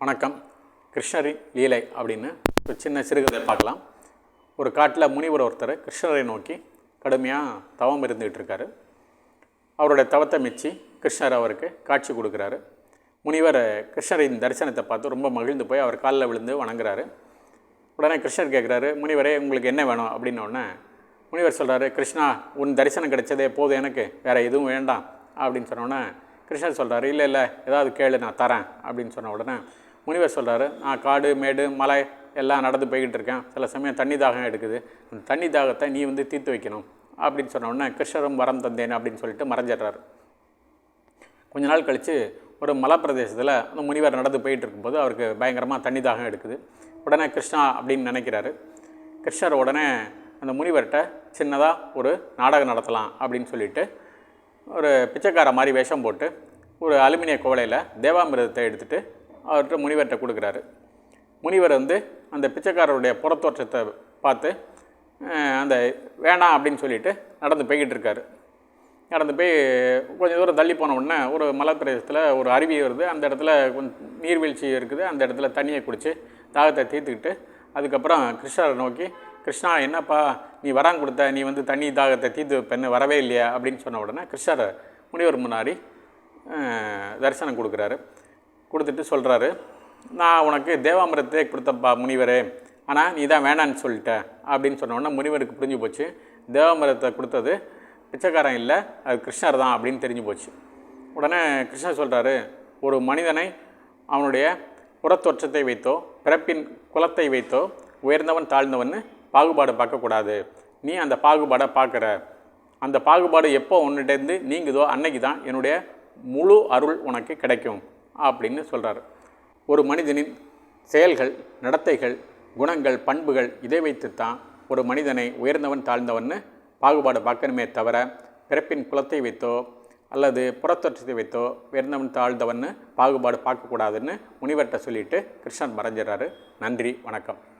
வணக்கம். கிருஷ்ணரின் லீலை அப்படின்னு ஒரு சின்ன சிறுகதை பார்க்கலாம். ஒரு காட்டில் முனிவர் ஒருத்தர் கிருஷ்ணரை நோக்கி கடுமையாக தவம் இருந்துகிட்டு இருக்காரு. அவருடைய தவத்தை மிச்சி கிருஷ்ணர் அவருக்கு காட்சி கொடுக்குறாரு. முனிவர் கிருஷ்ணரின் தரிசனத்தை பார்த்து ரொம்ப மகிழ்ந்து போய் அவர் காலில் விழுந்து வணங்குறாரு. உடனே கிருஷ்ணர் கேட்குறாரு முனிவரே உங்களுக்கு என்ன வேணும்? அப்படின்னோடனே முனிவர் சொல்கிறாரு கிருஷ்ணா உன் தரிசனம் கிடைச்சதே போதும் எனக்கு வேறு எதுவும் வேண்டாம். அப்படின்னு சொன்னோடனே கிருஷ்ணர் சொல்கிறாரு இல்லை இல்லை ஏதாவது கேளு நான் தரேன். அப்படின்னு சொன்ன உடனே முனிவர் சொல்கிறாரு நான் காடு மேடு மலை எல்லாம் நடந்து போய்கிட்டு இருக்கேன். சில சமயம் தண்ணி தாகம் எடுக்குது. அந்த தண்ணி தாகத்தை நீ வந்து தீர்த்து வைக்கணும். அப்படின்னு சொன்ன உடனே கிருஷ்ணரும் வரம் தந்தேன் அப்படின்னு சொல்லிட்டு மறைஞ்சிடுறாரு. கொஞ்ச நாள் கழித்து ஒரு மலைப்பிரதேசத்தில் அந்த முனிவர் நடந்து போயிட்டு இருக்கும்போது அவருக்கு பயங்கரமாக தண்ணி தாகம் எடுக்குது. உடனே கிருஷ்ணா அப்படின்னு நினைக்கிறாரு. கிருஷ்ணர் உடனே அந்த முனிவர்கிட்ட சின்னதாக ஒரு நாடகம் நடத்தலாம் அப்படின்னு சொல்லிட்டு ஒரு பிச்சைக்கார மாதிரி வேஷம் போட்டு ஒரு அலுமினிய குவளையில் தேவாமிரதத்தை எடுத்துகிட்டு அவர்கிட்ட முனிவர்கிட்ட கொடுக்குறாரு. முனிவர் வந்து அந்த பிச்சைக்காரருடைய புறத்தோற்றத்தை பார்த்து அந்த வேணாம் அப்படின்னு சொல்லிட்டு நடந்து போய்கிட்டு இருக்காரு. நடந்து போய் கொஞ்சம் தூரம் தள்ளி போன உடனே ஒரு மலைப்பிரதேசத்தில் ஒரு அருவி வருது. அந்த இடத்துல கொஞ்சம் நீர்வீழ்ச்சி இருக்குது. அந்த இடத்துல தண்ணியை குடித்து தாகத்தை தீர்த்துக்கிட்டு அதுக்கப்புறம் கிருஷ்ணரை நோக்கி கிருஷ்ணா என்னப்பா நீ வரான் கொடுத்த? நீ வந்து தண்ணி தாகத்தை தீர்த்து பெண்ணு வரவே இல்லையா? அப்படின்னு சொன்ன உடனே கிருஷ்ணர் முனிவர் முன்னாடி தரிசனம் கொடுக்குறாரு. கொடுத்துட்டு சொல்கிறாரு நான் உனக்கு தேவாமிரத்தை கொடுத்தப்பா முனிவரே. ஆனால் நீ தான் வேணான்னு சொல்லிட்ட. அப்படின்னு சொன்ன முனிவருக்கு புரிஞ்சு போச்சு. தேவாமிரத்தை கொடுத்தது பிச்சைக்காரன் இல்லை அது கிருஷ்ணர் தான் அப்படின்னு தெரிஞ்சு போச்சு. உடனே கிருஷ்ணர் சொல்கிறாரு ஒரு மனிதனை அவனுடைய புறத்தோற்றத்தை வைத்தோ பிறப்பின் குலத்தை வைத்தோ உயர்ந்தவன் தாழ்ந்தவன் பாகுபாடு பார்க்கக்கூடாது. நீ அந்த பாகுபாடை பார்க்குற. அந்த பாகுபாடு எப்போ உன்னிட்டேருந்து நீங்குதோ அன்னைக்கு தான் என்னுடைய முழு அருள் உனக்கு கிடைக்கும். அப்படின்னு சொல்கிறாரு ஒரு மனிதனின் செயல்கள் நடத்தைகள் குணங்கள் பண்புகள் இதை வைத்து தான் ஒரு மனிதனை உயர்ந்தவன் தாழ்ந்தவன்னு பாகுபாடு பார்க்கணுமே தவிர பிறப்பின் குலத்தை வைத்தோ அல்லது புறத்தோற்றத்தை வைத்தோ உயர்ந்தவன் தாழ்ந்தவன்னு பாகுபாடு பார்க்கக்கூடாதுன்னு முனிவர்கிட்ட சொல்லிட்டு கிருஷ்ணன் மறைஞ்சிடறாரு. நன்றி வணக்கம்.